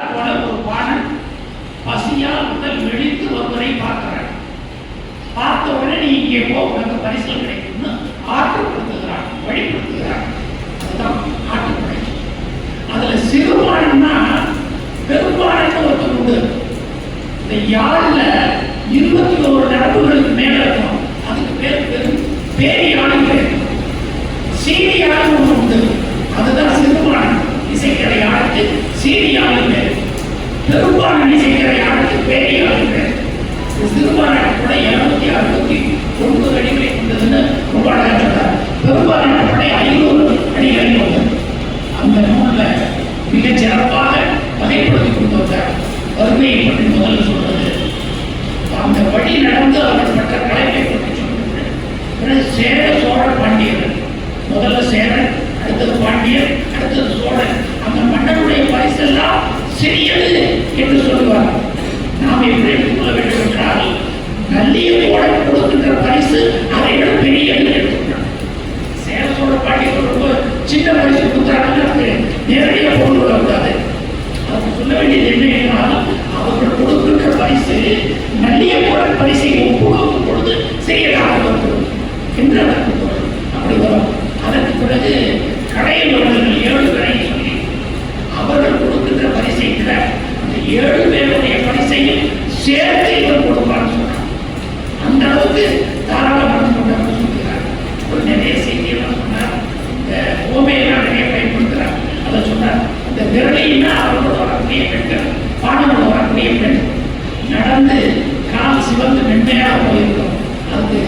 போல ஒரு பாணன் பசியால் வெடித்து பார்க்கிறான் பார்த்த உடனே நீ இங்கே போ உனக்கு பரிசல் கிடைக்கும்னு ஆற்றுப்படுத்துகிறான் வழிப்படுத்துகிறான் அதுதான் ஆட்டுப்படை. அதுல சிறுபானம்னா பெரும்பானம்னு ஒருத்தர் உண்டு. இந்த யாழ்ல இருபத்தி ஒரு நரம்புகளுக்கு மேல இருக்கும். அதுக்கு பேர் பெரும் பேரி யாழுங்க உண்டு. அதுதான் சிறுபானம். இசைக்கிற யாழுக்கு யாழுங்க பெரும்பாலும் செய்கிற யாருக்கு பேரி யாழுங்க சிறுபான கூட இருநூத்தி அறுபத்தி ஒன்பது அடிகளை கொண்டதுன்னு ரொம்ப அழகா சொல்றார் பெரும்பாலான படை ஐநூறு அடிகளை கொண்டது அந்த நூலில் மிகச் சிறப்பாக வகைப்படுத்தி கொண்டு வந்தார் வறுமையை பற்றி முதல்ல சொல்றது அந்த வழி நடந்து அவர் பெற்ற கலைகளை பற்றி சொல்றது சேர சோழ பாண்டியர்கள் முதல்ல சேரன் அடுத்தது பாண்டியன் அடுத்தது சோழன் அந்த மன்னனுடைய பரிசெல்லாம் சிறியது என்று சொல்லுவார். நாம் எப்படி எடுத்துக்கொள்ள வேண்டும் என்றால் நல்லியோட கொடுக்கின்ற பரிசு அதை விட பெரியது எடுத்துக்கணும் சேர சோழ ரொம்ப சின்ன பரிசு கொடுத்தாங்கன்னா அது நேரடியாக கொண்டு வரக்கூடாது அவங்க சொல்ல வேண்டியது என்ன என்றால் அவர்கள் கொடுக்கின்ற பரிசு நல்லிய கூட பரிசை ஒப்புக்கொள்ளும் பொழுது செய்யலாம் என்று பாடங்களோட நடந்து கால் சிவந்து மென்மையாக போயிருக்கும். அதுக்கு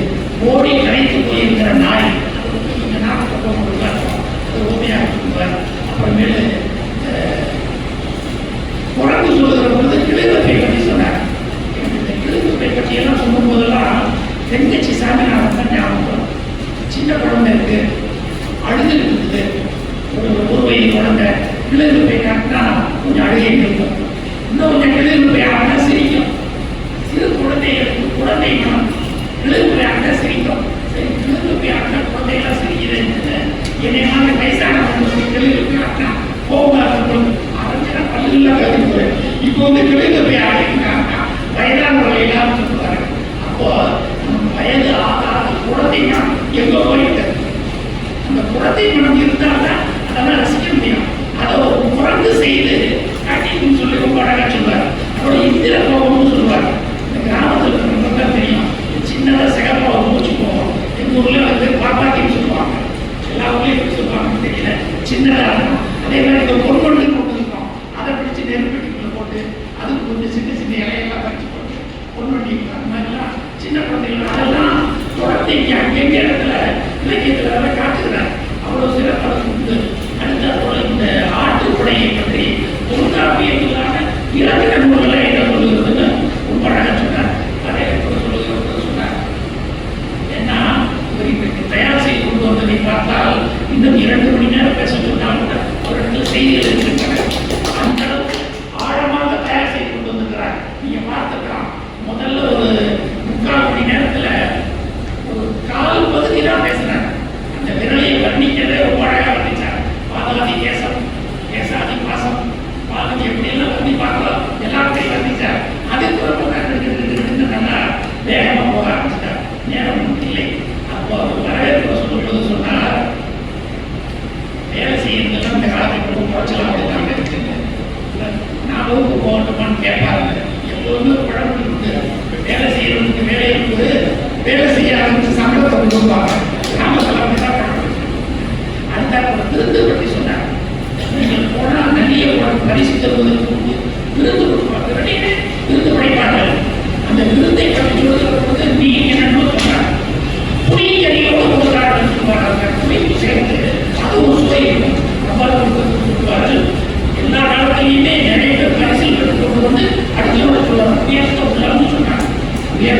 ஓடி கரைத்து போயிருக்கிற நாய் அதுக்கு இந்த நாட்டுப்பக்கம் கொடுத்தார் அது ஓமையாக சொல்லுவார் அப்புறமேலு அஹ், குரங்கு சொல்லுகிற பொழுது கிளிநொப்பை பற்றி சொன்னார் எனக்கு இந்த கிளிநொப்பை பற்றி எல்லாம் சொல்லும் போதெல்லாம் தென்கட்சி சாமிநாதன் தான் ஞாபகம் வரும். சின்ன குழந்தை இருக்கு அழுது இருக்குது ஒரு ஒரு வயது குழந்தை கிளிநொப்பை காட்டினா கொஞ்சம் அழுகை இருக்கும் இன்னும் கொஞ்சம் கிளிநொப்பை ஆகினா சிரிக்கும் சிறு குழந்தைகளுக்கு குழந்தை மனம் கிளிநொப்பை ஆகினா சிரிக்கும் சரி கிளிநொப்பை ஆகினா குழந்தையெல்லாம் சிரிக்குது என்னை மாதிரி வயசானவங்க கிளிநொப்பை ஆகினா கோபமாக இருக்கும் ஆரம்பிச்சா பல்லுலாம் இப்போ வந்து கிளிநொப்பை ஆகிட்டாங்க வயதானவர்கள் எல்லாரும் சொல்லுவாங்க அப்போ வயது ஆகாத குழந்தைங்க எங்க போயிட்டு அந்த குழந்தை மனம் இருந்தால்தான் அதெல்லாம் ரசிக்க முடியும் அதை ஒரு குரங்கு செய்து காட்டின்னு சொல்லி ரொம்ப அழகா சொல்லுவார் அப்புறம் இந்திர கோபம் சொல்லுவார் இந்த கிராமத்தில் இருக்கிறவங்க தான் தெரியும் சின்னதாக சிகப்பாக ஒரு மூச்சு போவோம் எங்கள் ஊர்ல வந்து பாப்பாத்தின்னு சொல்லுவாங்க எல்லா ஊர்லயும் சொல்லுவாங்க தெரியல. சின்னதாக அதே மாதிரி இந்த பொருட்கள் கொண்டு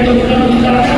Thank you.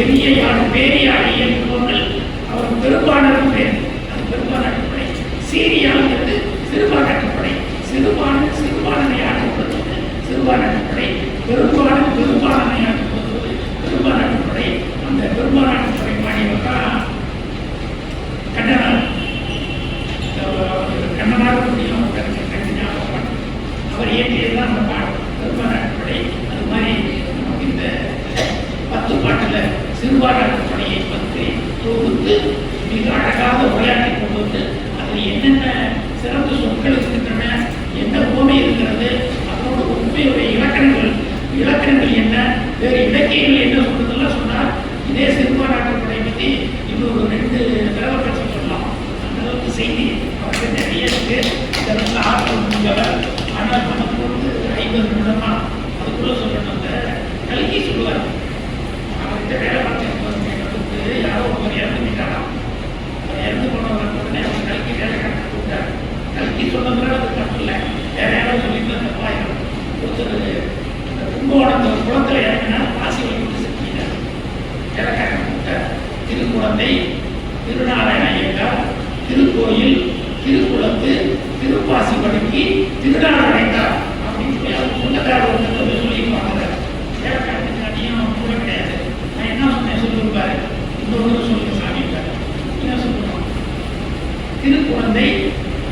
பெரிய யானை பேரியானை என்பவர்கள் அவர் பெரும்பாலான பேர் அது பெரும்பாலான அடிப்படை. சீரியாங்கிறது சிறுபான அடிப்படை. சிறுபான சிறுபான்மையான சிறுபான அடிப்படை. பெரும்பான பெரும்பான்மையான பெரும்பான அடிப்படை. அந்த பெரும்பான அடிப்படை மாநிலம் தான் கண்டனம் கண்ணனார் அவர் இயற்றியதுதான் அந்த உருவாடல் பற்றி தொகுத்து மிக அழகாக உரையாற்றி கொண்டு வந்து அதில் என்னென்ன சிறப்பு சொற்கள் இருக்கின்றன என்ன உவமை இருக்கிறது அதனோட உண்மையுடைய இலக்கணங்கள் இலக்கணங்கள் என்ன வேறு இலக்கியங்கள் என்ன சொல்றதெல்லாம் சொன்னால் இதே சிறுபான்மையாளர் படை பற்றி இன்னும் ஒரு ரெண்டு தடவை பேச சொல்லலாம். அந்தளவுக்கு செய்தி அவருக்கு நிறைய இருக்கு. இதெல்லாம் ஆர்வம் முடிஞ்சவர் ஆனால் நமக்கு வந்து ஐம்பது நிமிடமாக திருக்குழந்தை திருநாராயண திருக்கோயில் திருக்குளத்து திருப்பாசிப்படிக்கு திருநாராயணா அப்படின்னு சொல்லி அது சொந்தக்கார ஒருத்தர் சொல்லி கிடையாது. நான் என்ன சொன்னேன்? சொல்லியிருப்பாரு இன்னொரு சொல்லுங்க சாமி என்ன சொல்லணும் திருக்குழந்தை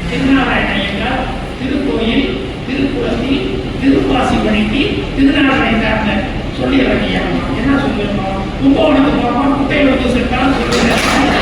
திருநாராயண ஐயா திருக்கோயில் திருக்குளத்தில் திருப்பாசிப்படிக்கு திருநாராயணா சொல்லிடுறாங்க என்ன சொல்லியிருப்பாங்க O Maurício, não tem outros recados?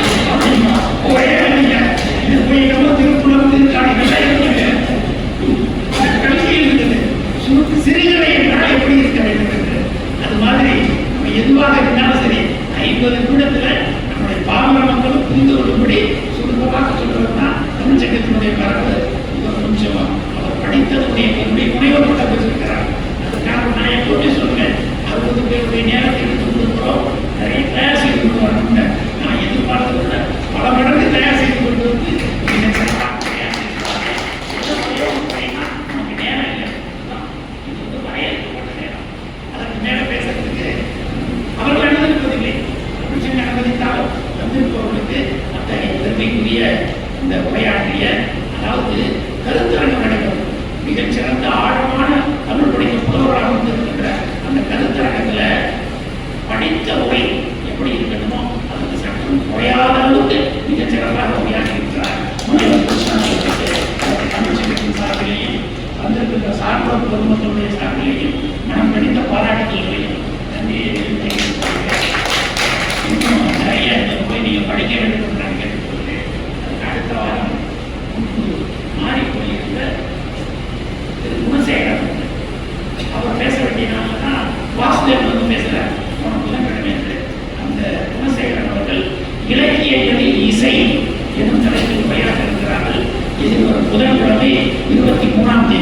ఉదయం కూడా యువతి కుమార్తె